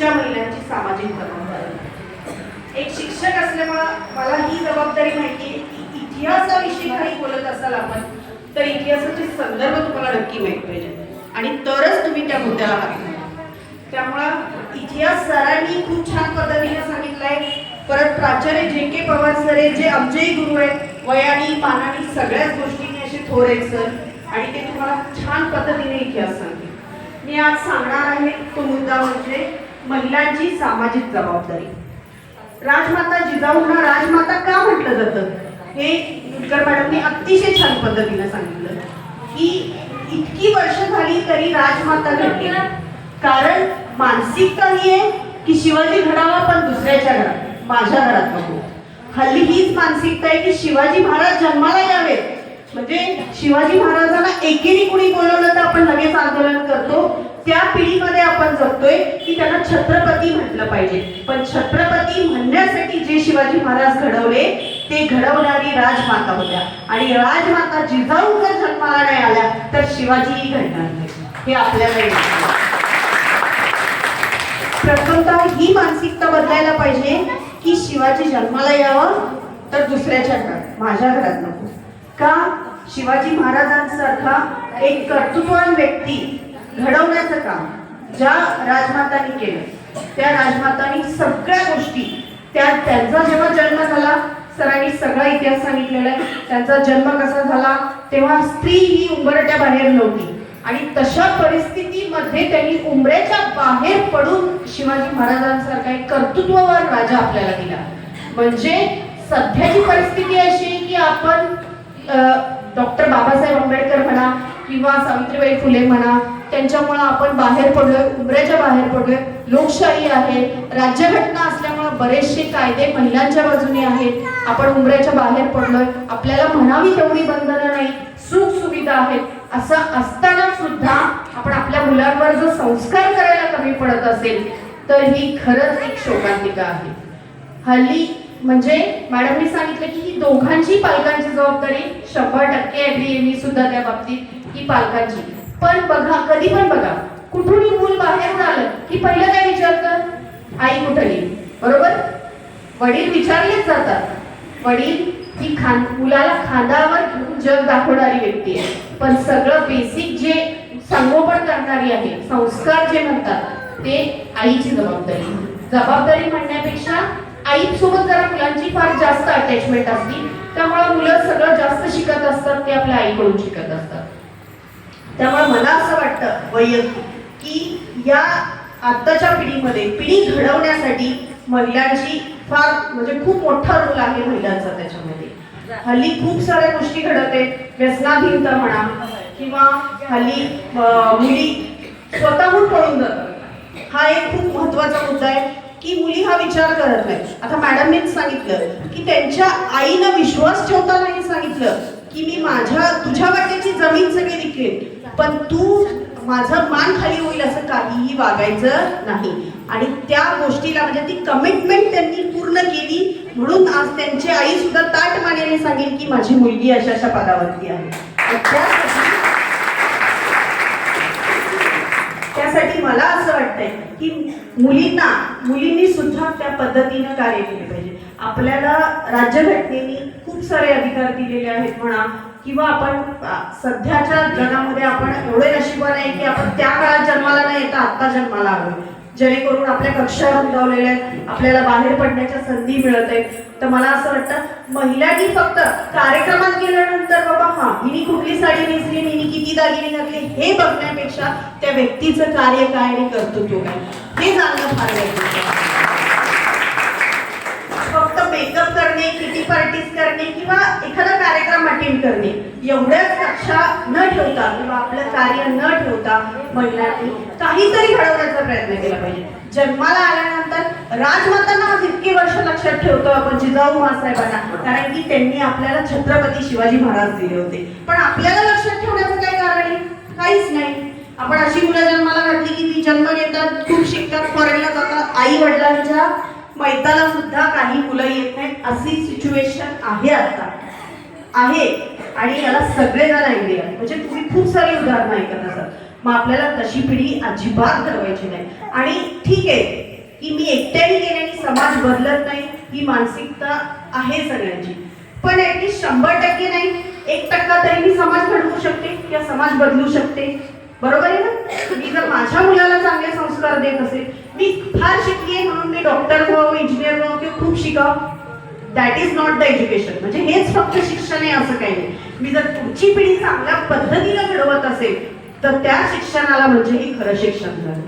आजच्या महिलांची सामाजिक जबाबदारी. एक शिक्षक असल्यामुळं मला ही जबाबदारी माहिती आहे की इतिहासाविषयी काही बोलत असाल आपण तर इतिहासाचे संदर्भ तुम्हाला नक्की माहीत पाहिजे. आणि तरच तुम्ही त्या मुद्द्याला हात त्यामुळं इतिहास सरांनी खूप छान पद्धतीने सांगितलंय. परत प्राचार्य जे के पवार सर आहे जे आमचेही गुरु आहेत वयानी मानानी सगळ्याच गोष्टींनी असे थोर आहेत सर. आणि ते तुम्हाला छान पद्धतीने इतिहास सांगतील. मी आज सांगणार आहे तो मुद्दा म्हणजे महिलांची सामाजिक जबाबदारी. राजमाता जिजाऊंना राजमाता का म्हटलं जातं? हे दुधकर मॅडमने अतिशय छान पद्धतीने सांगितलं. की इतकी वर्ष झाली तरी राजमाता घडली कारण मानसिकता ही आहे की शिवाजी घडावा पण दुसऱ्याच्या घरात माझ्या घरात नको. हल्ली हीच मानसिकता आहे की शिवाजी महाराज जन्माला यावेत. म्हणजे शिवाजी महाराजांना एकेरी कुणी बोलवलं तर आपण लगेच आंदोलन करतो. त्या पिढीमध्ये आपण जगतोय की त्यांना छत्रपती म्हटलं पाहिजे. पण छत्रपती म्हणण्यासाठी जे शिवाजी महाराज घडवले ते घडवणारी राजमाता होत्या. आणि राजमाता जिजाऊ जर जन्माला नाही आल्या तर शिवाजीही घडणार नाही. हे आपल्याला प्रथमतः ही मानसिकता बदलायला पाहिजे की शिवाजी जन्माला यावं तर दुसऱ्याच्या घरात माझ्या घरात नको. का? शिवाजी महाराजांसारखा एक कर्तृत्ववान व्यक्ती घडवण्याचं काम ज्या राजमातांनी केलं त्या राजमातांनी सगळ्या गोष्टी त्या त्यांचा जेव्हा जन्म झाला सरांनी सगळा इतिहास सांगितलेला आहे त्यांचा जन्म कसा झाला तेव्हा स्त्री ही उंबरट्या बाहेर नव्हती. आणि तशा परिस्थितीमध्ये त्यांनी उमरेच्या बाहेर पडून शिवाजी महाराजांसारखा एक कर्तृत्ववान राजा आपल्याला दिला. म्हणजे सध्याची परिस्थिती अशी की आपण डॉक्टर बाबासाहेब आंबेडकर म्हणा किंवा सावित्रीबाई फुले म्हणा त्यांच्यामुळं आपण बाहेर पडलोय उमऱ्याच्या बाहेर पडलोय. लोकशाही आहे राज्यघटना असल्यामुळं बरेचसे कायदे महिलांच्या बाजूने आहेत. आपण उमऱ्याच्या बाहेर पडलोय. आपल्याला म्हणावी तेवढी बंधनं नाही सुख सुविधा आहेत. असं असताना सुद्धा आपण आपल्या मुलांवर जो संस्कार करायला कमी पडत असेल तर ही खरंच एक शोकांतिका आहे. हल्ली म्हणजे मॅडमनी सांगितलं की ही दोघांची पालकांची जबाबदारी शंभर टक्के आहे मी सुद्धा त्या बाबतीत ही पालकांची. पण बघा कधी पण बघा. कुठूनही मूल बाहेर आलं की पहिलं काय विचारतं? आई कुठली? बरोबर? वडील विचारलेच जातात. वडील ही खान मुलाला खांदावर घेऊन जग दाखवणारी व्यक्ती आहे. पण सगळं बेसिक जे संगोपन करणारी आहे संस्कार जे म्हणतात ते आईची जबाबदारी. जबाबदारी म्हणण्यापेक्षा आई सोबत जरा मुलांची फार जास्त अटॅचमेंट असते त्यामुळे मुलं सगळं जास्त शिकत असतात ते आपल्या आईकडून शिकत असतात. त्यामुळे मला असं वाटतं वैयक्तिक की या आत्ताच्या पिढीमध्ये पिढी घडवण्यासाठी महिलांची फार म्हणजे खूप मोठा रोल आहे महिलांचा त्याच्यामध्ये. हल्ली खूप साऱ्या गोष्टी घडत आहेत. व्यसनाधीनता म्हणा किंवा हल्ली मुली स्वतःहून पळून जातात. हा एक खूप महत्त्वाचा मुद्दा आहे की मुली हा विचार करत नाही आता मॅडमनेच सांगितलं की त्यांच्या आईनं विश्वास ठेवताना हे सांगितलं की मी माझ्या तुझ्या वाट्याची जमीन सगळी विकेन. पण तू माझं मान खाली होईल असं काहीही वागायचं नाही. आणि त्या गोष्टीला म्हणजे ती कमिटमेंट त्यांनी पूर्ण केली म्हणून आज त्यांची आई सुद्धा ताट मानेने सांगेल की माझी मुलगी अशा अशा पदावरती आहे. त्यासाठी त्यासाठी मला असं वाटतंय की मुलींना मुलींनी सुद्धा त्या पद्धतीनं कार्य केले पाहिजे. आपल्याला राज्यघटनेने खूप सारे अधिकार दिलेले आहेत म्हणा किंवा आपण सध्याच्या जगामध्ये आपण एवढे नशिबान आहे की आपण त्या काळात जन्माला नाही येता आत्ता जन्माला आलो जेणेकरून आपल्या कक्षा रुंदावलेल्या आहेत आपल्याला बाहेर पडण्याच्या संधी मिळत आहेत. तर मला असं वाटतं महिलांनी फक्त कार्यक्रमात गेल्यानंतर बाबा हा हिनी कुठली साडी नेसली आणि हिनी किती दागिने घातले हे बघण्यापेक्षा त्या व्यक्तीचं कार्य काय आणि कर्तृत्व काय? हे जाणणं फार गरजेचं मेकअप करणे किटी पार्टीज करणे किंवा एखादा कार्यक्रम अटेंड करणे एवढ्याच कक्षा न ठेवता किंवा आपलं कार्य न ठेवता महिलांनी काहीतरी घडवण्याचा प्रयत्न केला पाहिजे. जन्माला आल्यानंतर राजमातांना इतकी इतके वर्ष लक्षात ठेवतो आपण जिजाऊ मासाहेबांना कारण की त्यांनी आपल्याला छत्रपती शिवाजी महाराज दिले होते. पण आपल्याला लक्षात ठेवण्याचं काय कारण आहे? काहीच नाही. आपण अशी मुलं जन्माला घातली की ती जन्म घेतात खूप शिकतात फॉरेनला जातात. आई वडिलांच्या पैताला सुद्धा काही मुलं येत नाहीत. अशी सिच्युएशन आहे आता. आहे. आणि याला सगळेजण आयडिया म्हणजे तुम्ही खूप सारी उदाहरणं ऐकत असाल. मग आपल्याला तशी पिढी अजिबात करवायची नाही. आणि ठीक आहे की मी एकट्याने केल्याने समाज बदलत नाही ही मानसिकता आहे सगळ्यांची. पण ऍटलीस्ट शंभर टक्के नाही एक टक्का तरी मी समाज घडवू शकते किंवा समाज बदलू शकते. बरोबर आहे ना? मी जर माझ्या मुलाला संस्कार देत असेल. मी फार शिकली म्हणून मी डॉक्टर व्हावं इंजिनियर व्हावं किंवा खूप शिकावं that is not the education म्हणजे हेच फक्त शिक्षण आहे असं काही नाही. मी जर पुढची पिढी चांगल्या पद्धतीला घडवत असेल तर त्या शिक्षणाला म्हणजे हे खरं शिक्षण झालं.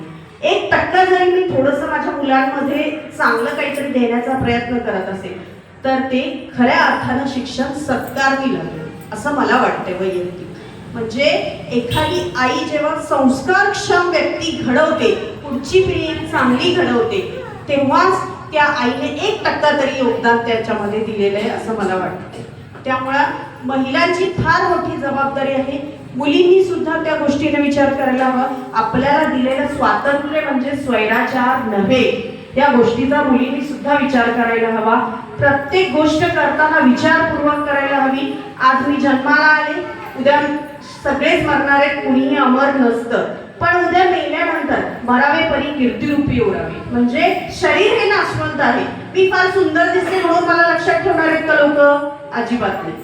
एक टक्का जरी मी थोडंसं माझ्या मुलांमध्ये चांगलं काहीतरी देण्याचा प्रयत्न करत असेल तर ते खऱ्या अर्थानं शिक्षण सत्कारवी लागेल असं मला वाटतं वैयक्तिक. म्हणजे एखादी आई जेव्हा संस्कारक्षम व्यक्ती घडवते पुढची पिढी चांगली घडवते तेव्हाच त्या आईने एक टक्का तरी योगदान त्याच्यामध्ये दिलेलं आहे असं मला वाटतं त्यामुळं महिलांची फार मोठी जबाबदारी आहे. मुलींनी सुद्धा त्या गोष्टीने विचार करायला हवा. आपल्याला दिलेलं स्वातंत्र्य म्हणजे स्वैराचार नव्हे. या गोष्टीचा मुलींनी सुद्धा विचार करायला हवा. प्रत्येक गोष्ट करताना विचारपूर्वक करायला हवी. आज मी जन्माला आले. उद्या सगळेच मरणार आहेत. कुणीही अमर नसतं. पण उद्या मेल्यानंतर मरावे परी कीर्तिरूपी ओरावे म्हणजे शरीर हे नाशवंत आहे. मी फार सुंदर दिसते म्हणून मला लक्षात ठेवणार आहेत का लोक? अजिबात नाही.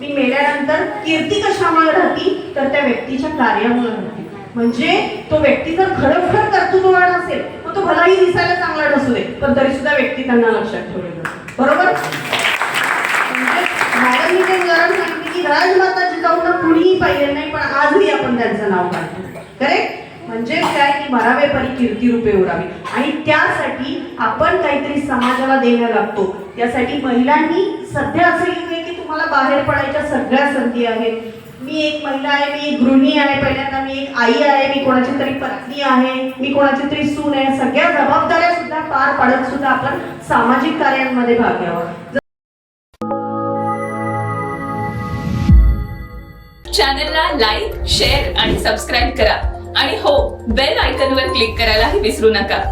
मी मेल्यानंतर कीर्ती कशामुळे राहती? तर त्या व्यक्तीच्या कार्यामुळे राहते. म्हणजे तो व्यक्ती जर खरोखर कर्तृत्ववान असेल मग तो भलाही दिसायला चांगला नसू दे. पण तरी सुद्धा व्यक्ती त्यांना लक्षात ठेवले बरोबर? म्हणजे मॅडम मी ते उदाहरण सांगितले की राजमाताजी जाऊन कुणीही पाहिजे नाही पण आजही आपण त्यांचं नाव काढतो. करेक्ट म्हणजे काय? की मरावे परी कीर्ती रूपे उरावी. आणि त्यासाठी आपण काहीतरी समाजाला देणं लागतो. त्यासाठी महिलांनी सध्या असं लिहिले की तुम्हाला बाहेर पडायच्या सगळ्या संधी आहेत. मी एक महिला आहे मी एक गृहिणी आहे पहिल्यांदा मी एक आई आहे मी कोणाची तरी पत्नी आहे मी कोणाची तरी सून आहे. सगळ्या जबाबदाऱ्या सुद्धा पार पाडत सुद्धा आपण सामाजिक कार्यांमध्ये भाग घ्यावा. चॅनलला लाईक शेअर आणि सबस्क्राईब करा. आणि हो बेल आयकॉनवर क्लिक करायलाही विसरू नका.